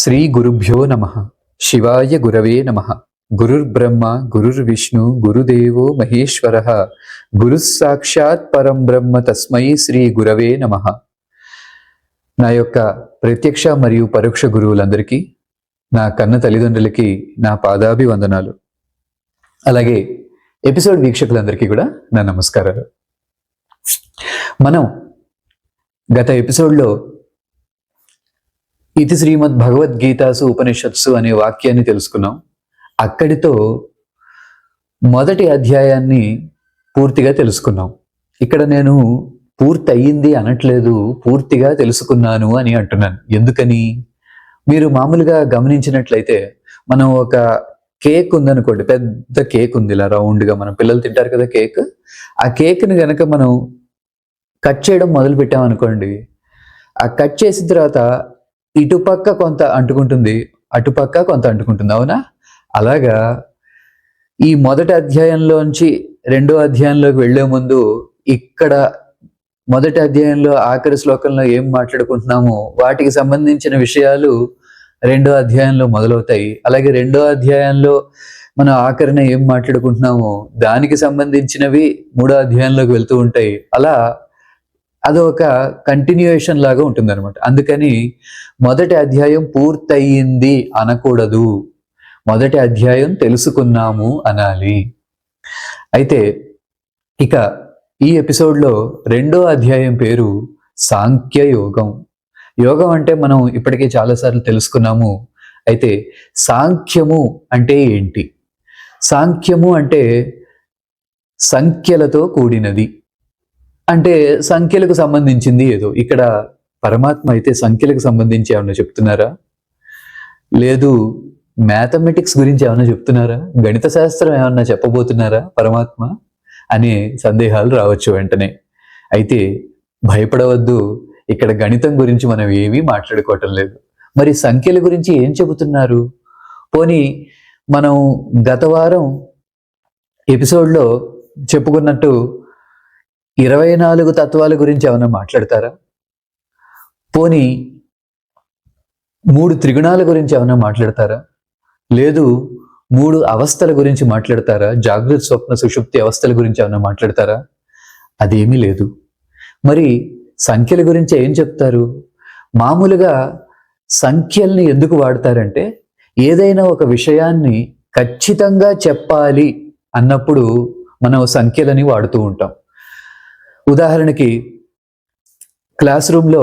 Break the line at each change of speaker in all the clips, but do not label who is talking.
శ్రీ గురుభ్యో నమ. శివాయ గురవే నమ. గురుర్బ్రహ్మ గురుర్విష్ణు గురుదేవో మహేశ్వర. గురు సాక్షాత్ పరం బ్రహ్మ తస్మై శ్రీ గురవే నమ. నా యొక్క ప్రత్యక్ష మరియు పరోక్ష గురువులందరికీ నా కన్న తల్లిదండ్రులకి నా పాదాభివందనాలు. అలాగే ఎపిసోడ్ వీక్షకులందరికీ కూడా నా నమస్కారాలు. మనం గత ఎపిసోడ్లో ఇది శ్రీమద్ భగవద్గీతాసు ఉపనిషత్సు అనే వాక్యాన్ని తెలుసుకున్నాం. అక్కడితో మొదటి అధ్యాయాన్ని పూర్తిగా తెలుసుకున్నాం. ఇక్కడ నేను పూర్తి అయ్యింది అనట్లేదు పూర్తిగా తెలుసుకున్నాను అని అంటున్నాను. ఎందుకని? మీరు మామూలుగా గమనించినట్లయితే మనం ఒక కేక్ ఉందనుకోండి పెద్ద కేక్ ఉంది ఇలా రౌండ్గా మన పిల్లలు తింటారు కదా కేక్. ఆ కేక్ని గనక మనం కట్ చేయడం మొదలు పెట్టామనుకోండి ఆ కట్ చేసిన తర్వాత ఇటుపక్క కొంత అంటుకుంటుంది అటుపక్క కొంత అంటుకుంటుంది అవునా? అలాగా ఈ మొదటి అధ్యాయంలోంచి రెండో అధ్యాయంలోకి వెళ్ళే ముందు ఇక్కడ మొదటి అధ్యాయంలో ఆఖరి శ్లోకంలో ఏం మాట్లాడుకుంటున్నామో వాటికి సంబంధించిన విషయాలు రెండో అధ్యాయంలో మొదలవుతాయి. అలాగే రెండో అధ్యాయంలో మనం ఆఖరిన ఏం మాట్లాడుకుంటున్నామో దానికి సంబంధించినవి మూడో అధ్యాయంలోకి వెళ్తూ ఉంటాయి. అలా అది ఒక కంటిన్యూయేషన్ లాగా ఉంటుంది అనమాట అందుకని మొదటి అధ్యాయం పూర్తయింది అనకూడదు. మొదటి అధ్యాయం తెలుసుకున్నాము అనాలి. అయితే ఇక ఈ ఎపిసోడ్లో రెండో అధ్యాయం పేరు సాంఖ్య యోగం యోగం అంటే మనం ఇప్పటికే చాలాసార్లు తెలుసుకున్నాము. అయితే సాంఖ్యము అంటే ఏంటి? సాంఖ్యము అంటే సంఖ్యలతో కూడినది. అంటే సంఖ్యలకు సంబంధించింది ఏదో. ఇక్కడ పరమాత్మ అయితే సంఖ్యలకు సంబంధించి ఏమన్నా చెప్తున్నారా? లేదు మ్యాథమెటిక్స్ గురించి ఏమన్నా చెప్తున్నారా? గణిత శాస్త్రం ఏమన్నా చెప్పబోతున్నారా పరమాత్మ? అనే సందేహాలు రావచ్చు వెంటనే. అయితే భయపడవద్దు ఇక్కడ గణితం గురించి మనం ఏమీ మాట్లాడుకోవటం లేదు. మరి సంఖ్యల గురించి ఏం చెబుతున్నారు? పోనీ మనం గత వారం ఎపిసోడ్లో చెప్పుకున్నట్టు ఇరవై నాలుగు తత్వాల గురించి ఏమైనా మాట్లాడతారా? పోనీ మూడు త్రిగుణాల గురించి ఏమైనా మాట్లాడతారా? లేదు మూడు అవస్థల గురించి మాట్లాడతారా? జాగృత స్వప్న సుషుప్తి అవస్థల గురించి ఏమైనా మాట్లాడతారా? అదేమీ లేదు. మరి సంఖ్యల గురించి ఏం చెప్తారు? మామూలుగా సంఖ్యల్ని ఎందుకు వాడతారంటే ఏదైనా ఒక విషయాన్ని ఖచ్చితంగా చెప్పాలి అన్నప్పుడు మనం సంఖ్యలని వాడుతూ ఉంటాం. ఉదాహరణకి క్లాస్ రూమ్లో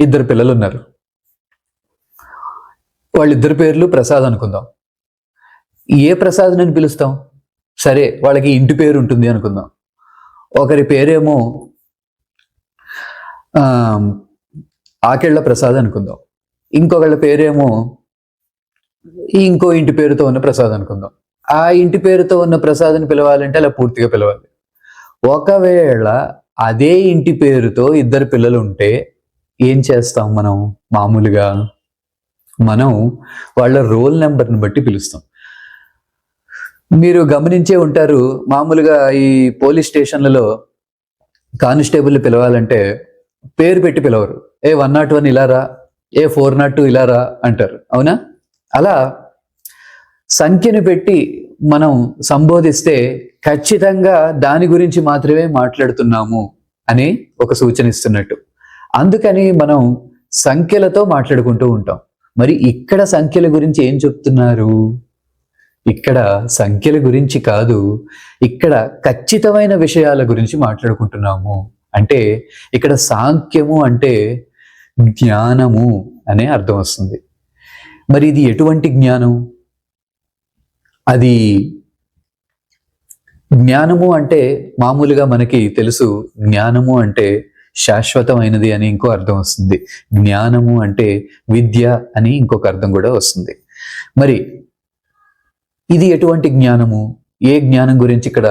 ఇద్దరు పిల్లలు ఉన్నారు వాళ్ళిద్దరి పేర్లు ప్రసాద్ అనుకుందాం. ఏ ప్రసాద్ అని పిలుస్తాం? సరే వాళ్ళకి ఇంటి పేరు ఉంటుంది అనుకుందాం. ఒకరి పేరేమో ఆకేళ్ళ ప్రసాద్ అనుకుందాం. ఇంకొకళ్ళ పేరేమో ఇంకో ఇంటి పేరుతో ఉన్న ప్రసాద్ అనుకుందాం. ఆ ఇంటి పేరుతో ఉన్న ప్రసాద్ని పిలవాలంటే అలా పూర్తిగా పిలవాలి. ఒకవేళ అదే ఇంటి పేరుతో ఇద్దరు పిల్లలు ఉంటే ఏం చేస్తాం మనం మామూలుగా? మనం వాళ్ళ రోల్ నెంబర్ని బట్టి పిలుస్తాం. మీరు గమనించే ఉంటారు మామూలుగా ఈ పోలీస్ స్టేషన్లలో కానిస్టేబుల్ పిలవాలంటే పేరు పెట్టి పిలవరు. ఏ వన్ నాట్ వన్ ఇలా రా ఏ ఫోర్ నాట్ టూ ఇలా రా అంటారు. అవునా? అలా సంఖ్యను పెట్టి మనం సంబోధిస్తే ఖచ్చితంగా దాని గురించి మాత్రమే మాట్లాడుతున్నాము అని ఒక సూచన ఇస్తున్నట్టు. అందుకని మనం సంఖ్యలతో మాట్లాడుకుంటూ ఉంటాం. మరి ఇక్కడ సంఖ్యల గురించి ఏం చెప్తున్నారు? ఇక్కడ సంఖ్యల గురించి కాదు ఇక్కడ ఖచ్చితమైన విషయాల గురించి మాట్లాడుకుంటున్నాము. అంటే ఇక్కడ సాంఖ్యము అంటే జ్ఞానము అనే అర్థం వస్తుంది. మరి ఇది ఎటువంటి జ్ఞానం? అది జ్ఞానము అంటే మామూలుగా మనకి తెలుసు జ్ఞానము అంటే శాశ్వతమైనది అని ఇంకో అర్థం వస్తుంది. జ్ఞానము అంటే విద్య అని ఇంకొక అర్థం కూడా వస్తుంది. మరి ఇది ఎటువంటి జ్ఞానము? ఏ జ్ఞానం గురించి ఇక్కడ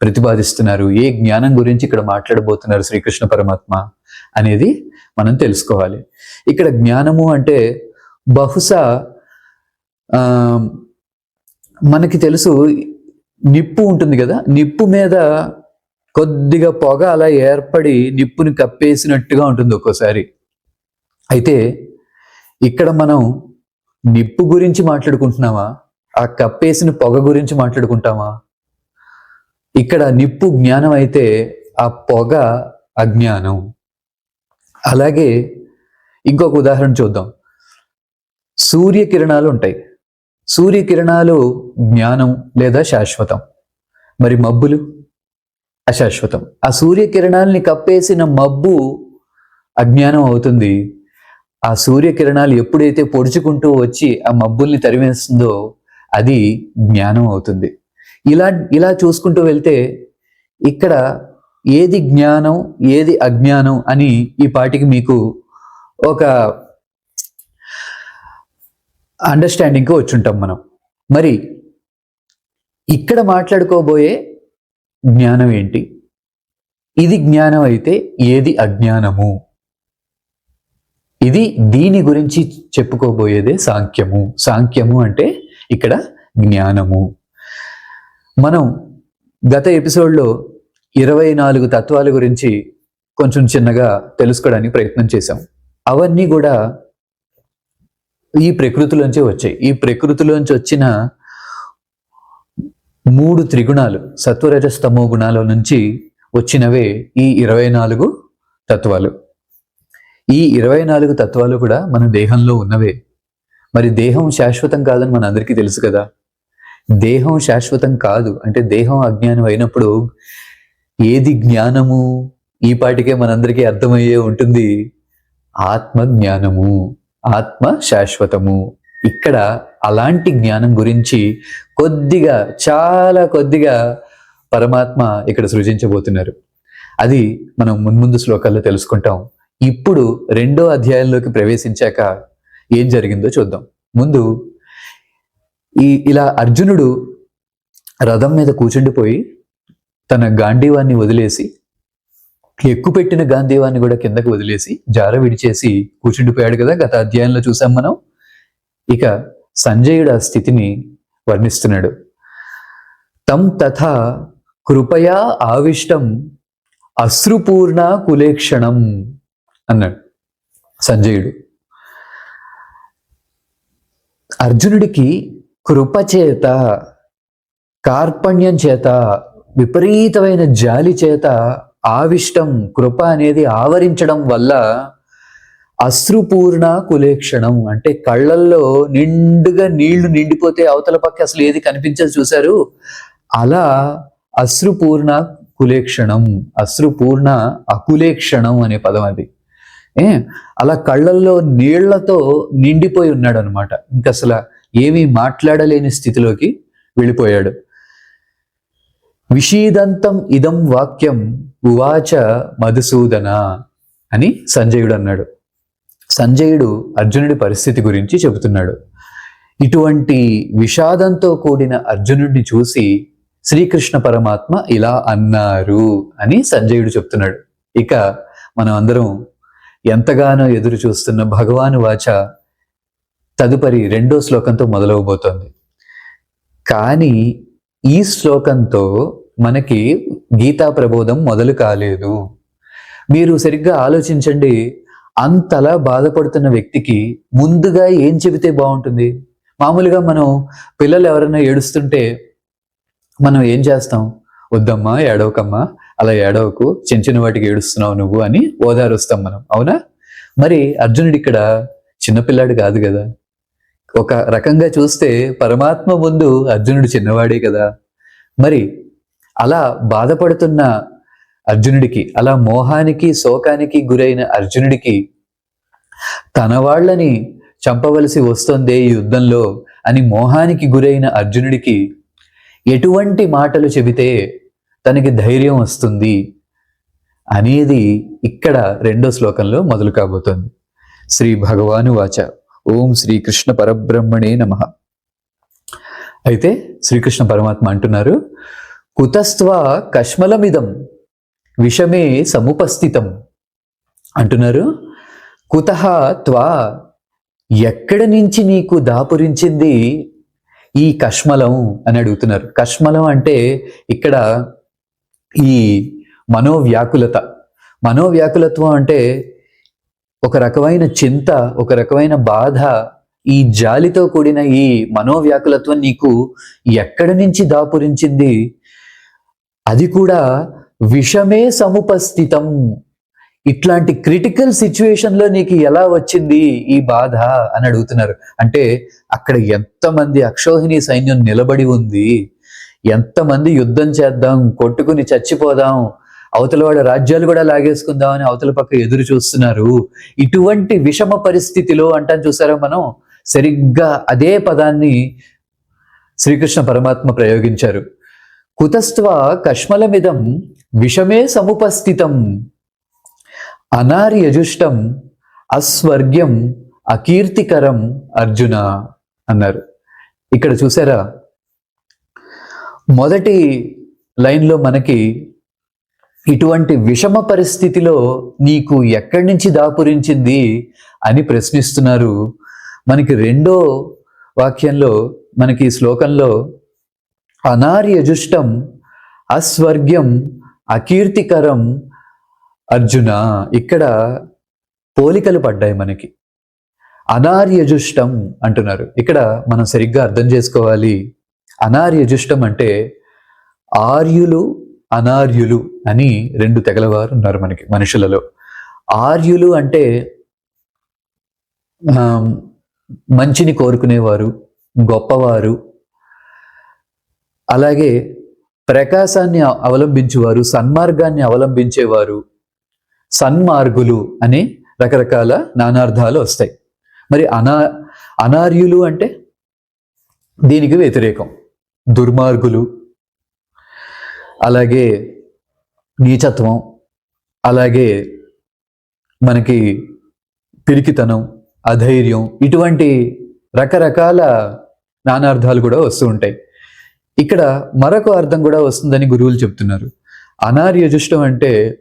ప్రతిపాదిస్తున్నారు? ఏ జ్ఞానం గురించి ఇక్కడ మాట్లాడబోతున్నారు శ్రీకృష్ణ పరమాత్మ అనేది మనం తెలుసుకోవాలి. ఇక్కడ జ్ఞానము అంటే బహుశా ఆ, మనకి తెలుసు నిప్పు ఉంటుంది కదా నిప్పు మీద కొద్దిగా పొగ అలా ఏర్పడి నిప్పుని కప్పేసినట్టుగా ఉంటుంది ఒక్కోసారి. అయితే ఇక్కడ మనం నిప్పు గురించి మాట్లాడుకుంటున్నామా? ఆ కప్పేసిన పొగ గురించి మాట్లాడుకుంటామా? ఇక్కడ నిప్పు జ్ఞానం అయితే ఆ పొగ అజ్ఞానం. అలాగే ఇంకొక ఉదాహరణ చూద్దాం. సూర్యకిరణాలు ఉంటాయి. సూర్యకిరణాలు జ్ఞానం లేదా శాశ్వతం? మరి మబ్బులు? అశాశ్వతం. ఆ సూర్యకిరణాలని కప్పేసిన మబ్బు అజ్ఞానం అవుతుంది. ఆ సూర్యకిరణాలు ఎప్పుడైతే పొడుచుకుంటూ వచ్చి ఆ మబ్బుల్ని తరివేస్తుందో అది జ్ఞానం అవుతుంది. ఇలా ఇలా చూసుకుంటూ వెళ్తే ఇక్కడ ఏది జ్ఞానం ఏది అజ్ఞానం అని ఈ పాటికి మీకు ఒక అండర్స్టాండింగ్కి వచ్చుంటాం మనం. మరి ఇక్కడ మాట్లాడుకోబోయే జ్ఞానం ఏంటి? ఇది జ్ఞానం అయితే ఏది అజ్ఞానము? ఇది దీని గురించి చెప్పుకోబోయేదే సాంఖ్యము. సాంఖ్యము అంటే ఇక్కడ జ్ఞానము. మనం గత ఎపిసోడ్లో ఇరవై నాలుగు తత్వాల గురించి కొంచెం చిన్నగా తెలుసుకోవడానికి ప్రయత్నం చేశాం. అవన్నీ కూడా ఈ ప్రకృతిలోంచి వచ్చాయి. ఈ ప్రకృతిలోంచి వచ్చిన మూడు త్రిగుణాలు సత్వరజస్తమో గుణాల నుంచి వచ్చినవే ఈ ఇరవై నాలుగు తత్వాలు. ఈ ఇరవై నాలుగు తత్వాలు కూడా మన దేహంలో ఉన్నవే. మరి దేహం శాశ్వతం కాదని మన అందరికీ తెలుసు కదా. దేహం శాశ్వతం కాదు. అంటే దేహం అజ్ఞానం అయినప్పుడు ఏది జ్ఞానము? ఈ పాటికే మనందరికీ అర్థమయ్యే ఉంటుంది ఆత్మ జ్ఞానము ఆత్మ శాశ్వతము. ఇక్కడ అలాంటి జ్ఞానం గురించి కొద్దిగా చాలా కొద్దిగా పరమాత్మ ఇక్కడ సృజించబోతున్నారు. అది మనం మున్ముందు శ్లోకాల్లో తెలుసుకుంటాం. ఇప్పుడు రెండో అధ్యాయంలోకి ప్రవేశించాక ఏం జరిగిందో చూద్దాం. ముందు ఈ ఇలా అర్జునుడు రథం మీద కూర్చుండిపోయి తన గాంధీవాన్ని వదిలేసి ఎక్కుపెట్టిన గాంధీవాన్ని కూడా కిందకు వదిలేసి జార విడిచేసి కూర్చుండిపోయాడు కదా గత అధ్యాయంలో చూసాం మనం. ఇక సంజయుడు ఆ స్థితిని వర్ణిస్తున్నాడు. తం తథా కృపయా ఆవిష్టం అశ్రుపూర్ణ కులేక్షణం అన్నాడు సంజయుడు. అర్జునుడికి కృప చేత కార్పణ్యం చేత విపరీతమైన జాలి చేత ఆవిష్టం కృప అనేది ఆవరించడం వల్ల అశ్రుపూర్ణ కులేక్షణం. అంటే కళ్ళల్లో నిండుగా నీళ్ళు నిండిపోతే అవతల పక్క అసలు ఏది కనిపించదు చూశారు? అలా అశ్రుపూర్ణ కులేక్షణం అశ్రుపూర్ణ అకులేక్షణం అనే పదం అది. ఏ? అలా కళ్ళల్లో నీళ్ళతో నిండిపోయి ఉన్నాడు అనమాట ఇంకా అసలు ఏమీ మాట్లాడలేని స్థితిలోకి వెళ్ళిపోయాడు. విషీదంతం ఇదం వాక్యం ఉవాచ మధుసూదన అని సంజయుడు అన్నాడు. సంజయుడు అర్జునుడి పరిస్థితి గురించి చెబుతున్నాడు. ఇటువంటి విషాదంతో కూడిన అర్జునుడిని చూసి శ్రీకృష్ణ పరమాత్మ ఇలా అన్నారు అని సంజయుడు చెప్తున్నాడు. ఇక మనం అందరం ఎంతగానో ఎదురు చూస్తున్న భగవాను వాచ తదుపరి రెండో శ్లోకంతో మొదలవబోతోంది. కానీ ఈ శ్లోకంతో మనకి గీతా ప్రబోధం మొదలు కాలేదు. మీరు సరిగ్గా ఆలోచించండి అంతలా బాధపడుతున్న వ్యక్తికి ముందుగా ఏం చెబితే బాగుంటుంది? మామూలుగా మనం పిల్లలు ఎవరైనా ఏడుస్తుంటే మనం ఏం చేస్తాం? వద్దమ్మా ఏడవకమ్మా అలా ఏడవకు చిన్న చిన్న వాటికి ఏడుస్తున్నావు నువ్వు అని ఓదారుస్తాం మనం. అవునా? మరి అర్జునుడు ఇక్కడ చిన్నపిల్లాడు కాదు కదా. ఒక రకంగా చూస్తే పరమాత్మ ముందు అర్జునుడు చిన్నవాడే కదా. మరి అలా బాధపడుతున్న అర్జునుడికి అలా మోహానికి శోకానికి గురైన అర్జునుడికి తన వాళ్ళని చంపవలసి వస్తుందే ఈ యుద్ధంలో అని మోహానికి గురైన అర్జునుడికి ఎటువంటి మాటలు చెబితే తనకి ధైర్యం వస్తుంది అనేది ఇక్కడ రెండో శ్లోకంలో మొదలు కాబోతోంది. శ్రీ భగవాను వాచ. ఓం శ్రీకృష్ణ పరబ్రహ్మణే నమ. అయితే శ్రీకృష్ణ పరమాత్మ అంటున్నారు కుతస్త్వ కష్మలమిదం విషమే సముపస్థితం. అంటున్నారు కుతః త్వా ఎక్కడి నుంచి నీకు దాపురించింది ఈ కష్మలం అని అడుగుతున్నారు. కష్మలం అంటే ఇక్కడ ఈ మనోవ్యాకులత. మనోవ్యాకులత్వం అంటే ఒక రకమైన చింత ఒక రకమైన బాధ ఈ జాలితో కూడిన ఈ మనోవ్యాకులత్వం నీకు ఎక్కడి నుంచి దాపురించింది? అది కూడా విషమే సముపస్థితం. ఇట్లాంటి క్రిటికల్ సిచ్యువేషన్లో నీకు ఎలా వచ్చింది ఈ బాధ అని అడుగుతున్నారు. అంటే అక్కడ ఎంతమంది అక్షోహిణి సైన్యం నిలబడి ఉంది ఎంతమంది యుద్ధం చేద్దాం కొట్టుకుని చచ్చిపోదాం అవతల వాళ్ళ రాజ్యాలు కూడా లాగేసుకుందామని అవతల పక్క ఎదురు చూస్తున్నారు. ఇటువంటి విషమ పరిస్థితిలో అంటాం చూసారా మనం? సరిగ్గా అదే పదాన్ని శ్రీకృష్ణ పరమాత్మ ప్రయోగించారు. కుతస్త్వ కష్మలమిదం విషమే సముపస్థితం. అనార్యజుష్టం అస్వర్గ్యం అకీర్తికరం అర్జున అన్నారు. ఇక్కడ చూసారా? మొదటి లైన్లో మనకి ఇటువంటి విషమ పరిస్థితిలో నీకు ఎక్కడి నుంచి దాపురించింది అని ప్రశ్నిస్తున్నారు. మనకి రెండో వాక్యంలో మనకి ఈ శ్లోకంలో అనార్యజుష్టం అస్వర్గ్యం అకీర్తికరం అర్జున. ఇక్కడ పోలికలు పడ్డాయి మనకి. అనార్యజుష్టం అంటున్నారు. ఇక్కడ మనం సరిగ్గా అర్థం చేసుకోవాలి. అనార్యజుష్టం అంటే ఆర్యులు అనార్యులు అని రెండు తెగలవారు ఉన్నారు మనకి మనుషులలో. ఆర్యులు అంటే మంచిని కోరుకునేవారు గొప్పవారు అలాగే ప్రకాశాన్ని అవలంబించేవారు సన్మార్గాన్ని అవలంబించేవారు సన్మార్గులు అని రకరకాల నానార్థాలు వస్తాయి. మరి అనా అనార్యులు అంటే దీనికి వ్యతిరేకం. దుర్మార్గులు అలాగే నీచత్వం అలాగే మనకి పిరికితనం అధైర్యం ఇటువంటి రకరకాల నానార్థాలు కూడా వస్తూ ఉంటాయి. ఇక్కడ మరొక అర్థం కూడా వస్తుందని గురువులు చెప్తున్నారు. అనార్యజుష్టం అంటే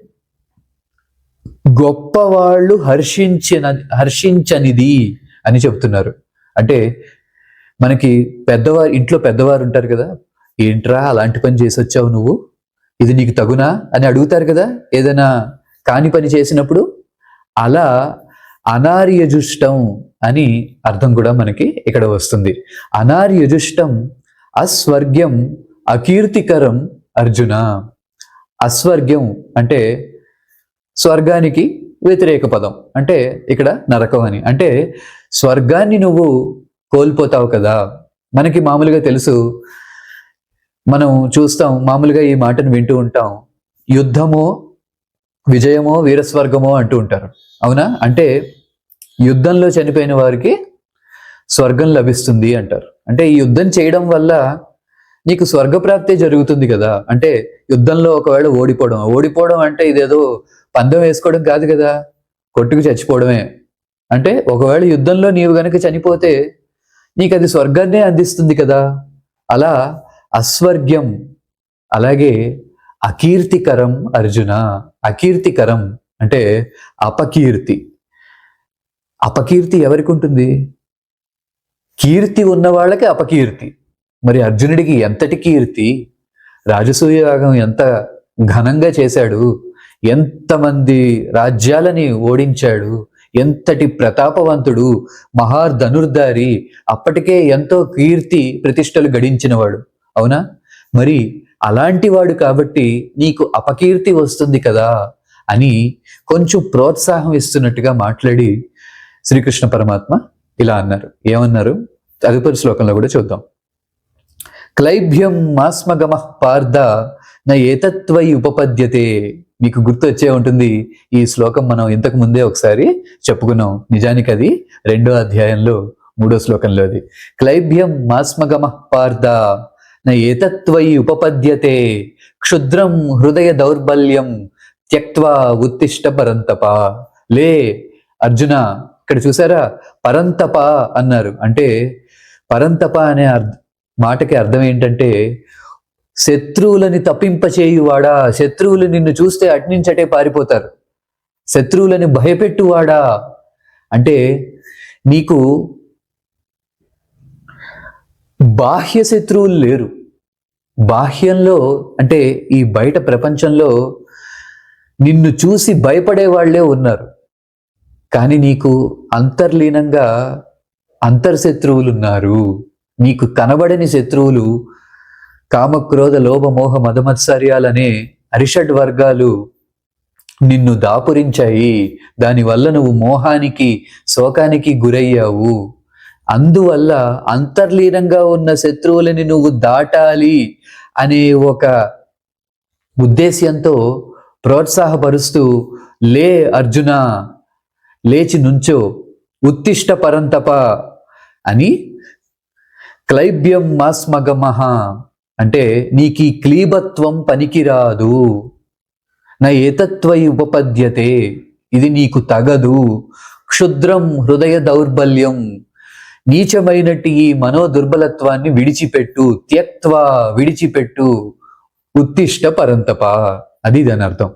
గొప్పవాళ్ళు హర్షించిన హర్షించనిది అని చెప్తున్నారు. అంటే మనకి పెద్దవారు ఇంట్లో పెద్దవారు ఉంటారు కదా ఏంట్రా అలాంటి పని చేసి వచ్చావు నువ్వు? ఇది నీకు తగునా అని అడుగుతారు కదా ఏదైనా కాని పని చేసినప్పుడు? అలా అనార్యజుష్టం అని అర్థం కూడా మనకి ఇక్కడ వస్తుంది. అనార్యజుష్టం అస్వర్గ్యం అకీర్తికరం అర్జున. అస్వర్గ్యం అంటే స్వర్గానికి వ్యతిరేక పదం. అంటే ఇక్కడ నరకం అని. అంటే స్వర్గాన్ని నువ్వు కోల్పోతావు కదా. మనకి మామూలుగా తెలుసు. మనం చూస్తాం మామూలుగా ఈ మాటను వింటూ ఉంటాం. యుద్ధమో విజయమో వీరస్వర్గమో అంటూ ఉంటారు. అవునా? అంటే యుద్ధంలో చనిపోయిన వారికి స్వర్గం లభిస్తుంది అంటారు. అంటే ఈ యుద్ధం చేయడం వల్ల నీకు స్వర్గప్రాప్తి జరుగుతుంది కదా. అంటే యుద్ధంలో ఒకవేళ ఓడిపోవడం ఓడిపోవడం అంటే ఇదేదో పందెం వేసుకోవడం కాదు కదా. కొట్టుకు చచ్చిపోవడమే. అంటే ఒకవేళ యుద్ధంలో నీవు గనక చనిపోతే నీకు అది స్వర్గాన్నే అందిస్తుంది కదా. అలా అస్వర్గ్యం అలాగే అకీర్తికరం అర్జున అకీర్తికరం అంటే అపకీర్తి. అపకీర్తి ఎవరికి ఉంటుంది? కీర్తి ఉన్న వాళ్ళకి అపకీర్తి. మరి అర్జునుడికి ఎంతటి కీర్తి? రాజసూయ యాగం ఎంత ఘనంగా చేశాడు? ఎంతమంది రాజ్యాలని ఓడించాడు? ఎంతటి ప్రతాపవంతుడు మహాధనుర్ధారి అప్పటికే ఎంతో కీర్తి ప్రతిష్టలు గడించినవాడు. అవునా? మరి అలాంటి వాడు కాబట్టి నీకు అపకీర్తి వస్తుంది కదా అని కొంచెం ప్రోత్సాహం ఇస్తున్నట్టుగా మాట్లాడి శ్రీకృష్ణ పరమాత్మ ఇలా అన్నారు. ఏమన్నారు? తదుపరి శ్లోకంలో కూడా చూద్దాం. క్లైభ్యం మాస్మగమ పార్థ నా ఏతత్వై ఉపపద్యతే. మీకు గుర్తు వచ్చే ఉంటుంది ఈ శ్లోకం మనం ఇంతకు ముందే ఒకసారి చెప్పుకున్నాం. నిజానికి అది రెండో అధ్యాయంలో మూడో శ్లోకంలో అది. క్లైభ్యం మాస్మగమ పార్థ నా ఏతత్వై ఉపపద్యతే. క్షుద్రం హృదయ దౌర్బల్యం త్యక్వా ఉత్తిష్ట పరంతప. లే అర్జున ఇక్కడ చూసారా? పరంతప అన్నారు. అంటే పరంతప అనే అర్థ మాటకి అర్థం ఏంటంటే శత్రువులని తప్పింపచేయువాడా శత్రువులు నిన్ను చూస్తే అట్నించటే పారిపోతారు. శత్రువులని భయపెట్టువాడా? అంటే నీకు బాహ్య శత్రువులు లేరు. బాహ్యంలో అంటే ఈ బయట ప్రపంచంలో నిన్ను చూసి భయపడే వాళ్ళే ఉన్నారు. కానీ నీకు అంతర్లీనంగా అంతర్శత్రువులు ఉన్నారు నీకు కనబడని శత్రువులు కామక్రోధ లోభమోహ మదమత్సర్యాలనే అరిషడ్ వర్గాలు నిన్ను దాపురించాయి. దానివల్ల నువ్వు మోహానికి శోకానికి గురయ్యావు. అందువల్ల అంతర్లీనంగా ఉన్న శత్రువులని నువ్వు దాటాలి అనే ఒక ఉద్దేశ్యంతో ప్రోత్సాహపరుస్తూ లే అర్జున లేచి నుంచో ఉత్తిష్ట పరంతప అని క్లైబ్యం మాస్మగమహ అంటే నీకు ఈ క్లీబత్వం పనికిరాదు. నా ఏతత్వై ఉపపద్యతే ఇది నీకు తగదు. క్షుద్రం హృదయ దౌర్బల్యం నీచమైనట్టు ఈ మనోదుర్బలత్వాన్ని విడిచిపెట్టు త్యక్త్వ విడిచిపెట్టు ఉత్తిష్ట పరంతప అది దాని అర్థం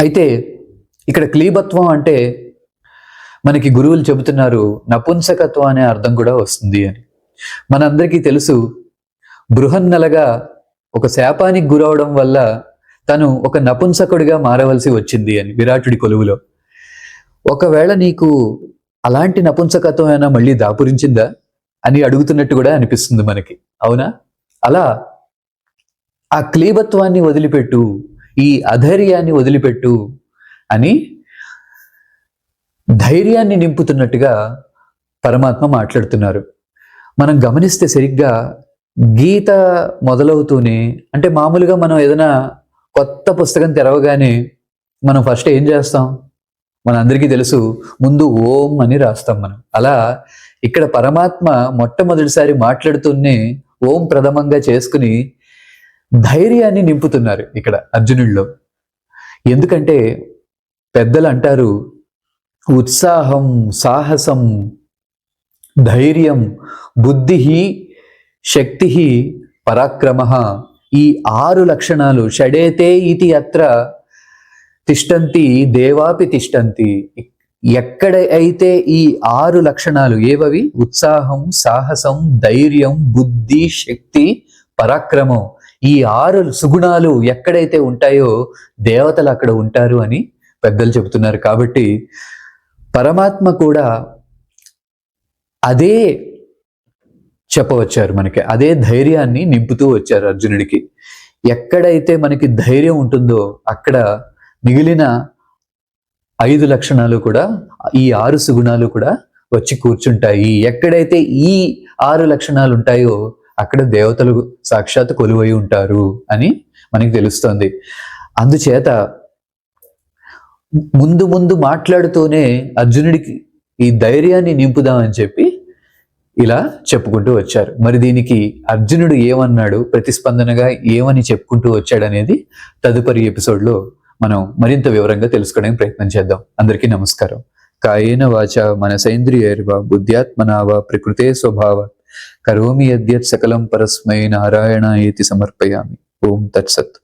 అయితే ఇక్కడ క్లీబత్వం అంటే మనకి గురువులు చెబుతున్నారు నపుంసకత్వం అనే అర్థం కూడా వస్తుంది అని. మనందరికీ తెలుసు బృహన్నలగా ఒక శాపానికి గురవడం వల్ల తను ఒక నపుంసకుడిగా మారవలసి వచ్చింది అని విరాటుడి కొలువులో. ఒకవేళ నీకు అలాంటి నపుంసకత్వం అయినా మళ్ళీ దాపురించిందా అని అడుగుతున్నట్టు కూడా అనిపిస్తుంది మనకి. అవునా? అలా ఆ క్లీబత్వాన్ని వదిలిపెట్టు ఈ అధైర్యాన్ని వదిలిపెట్టు అని ధైర్యాన్ని నింపుతున్నట్టుగా పరమాత్మ మాట్లాడుతున్నారు. మనం గమనిస్తే సరిగ్గా గీత మొదలవుతూనే అంటే మామూలుగా మనం ఏదైనా కొత్త పుస్తకం తెరవగానే మనం ఫస్ట్ ఏం చేస్తాం? మనందరికీ తెలుసు ముందు ఓం అని రాస్తాం మనం. అలా ఇక్కడ పరమాత్మ మొట్టమొదటిసారి మాట్లాడుతూనే ఓం ప్రథమంగా చేసుకుని ధైర్యాన్ని నింపుతున్నారు ఇక్కడ అర్జునుల్లో. ఎందుకంటే పెద్దలు అంటారు ఉత్సాహం సాహసం ధైర్యం బుద్ధి శక్తి పరాక్రమ. ఈ ఆరు లక్షణాలు షడేతే ఇది అత్ర తిష్టంతి దేవాపి తిష్టంతి. ఎక్కడ అయితే ఈ ఆరు లక్షణాలు ఏవవి? ఉత్సాహం సాహసం ధైర్యం బుద్ధి శక్తి పరాక్రమం. ఈ ఆరు సుగుణాలు ఎక్కడైతే ఉంటాయో దేవతలు అక్కడ ఉంటారు అని పెద్దలు చెబుతున్నారు కాబట్టి పరమాత్మ కూడా అదే చెప్పవచ్చారు మనకి అదే ధైర్యాన్ని నింపుతూ వచ్చారు అర్జునుడికి. ఎక్కడైతే మనకి ధైర్యం ఉంటుందో అక్కడ మిగిలిన ఐదు లక్షణాలు కూడా ఈ ఆరు సుగుణాలు కూడా వచ్చి కూర్చుంటాయి. ఎక్కడైతే ఈ ఆరు లక్షణాలు ఉంటాయో అక్కడ దేవతలు సాక్షాత్ కొలువై ఉంటారు అని మనకి తెలుస్తోంది. అందుచేత ముందు ముందు మాట్లాడుతూనే అర్జునుడికి ఈ ధైర్యాన్ని నింపుదామని చెప్పి ఇలా చెప్పుకుంటూ వచ్చారు. మరి దీనికి అర్జునుడు ఏమన్నాడు? ప్రతిస్పందనగా ఏమని చెప్పుకుంటూ వచ్చాడు అనేది తదుపరి ఎపిసోడ్లో మనం మరింత వివరంగా తెలుసుకోవడానికి ప్రయత్నం చేద్దాం. అందరికీ నమస్కారం. కాయేన వాచ మనసేంద్రియర్వ బుద్ధ్యాత్మనావ ప్రకృతే స్వభావ కరోమి యద్యత్ సకలం పరస్మై నారాయణ ఏతి సమర్పయామి. ఓం తత్సత్.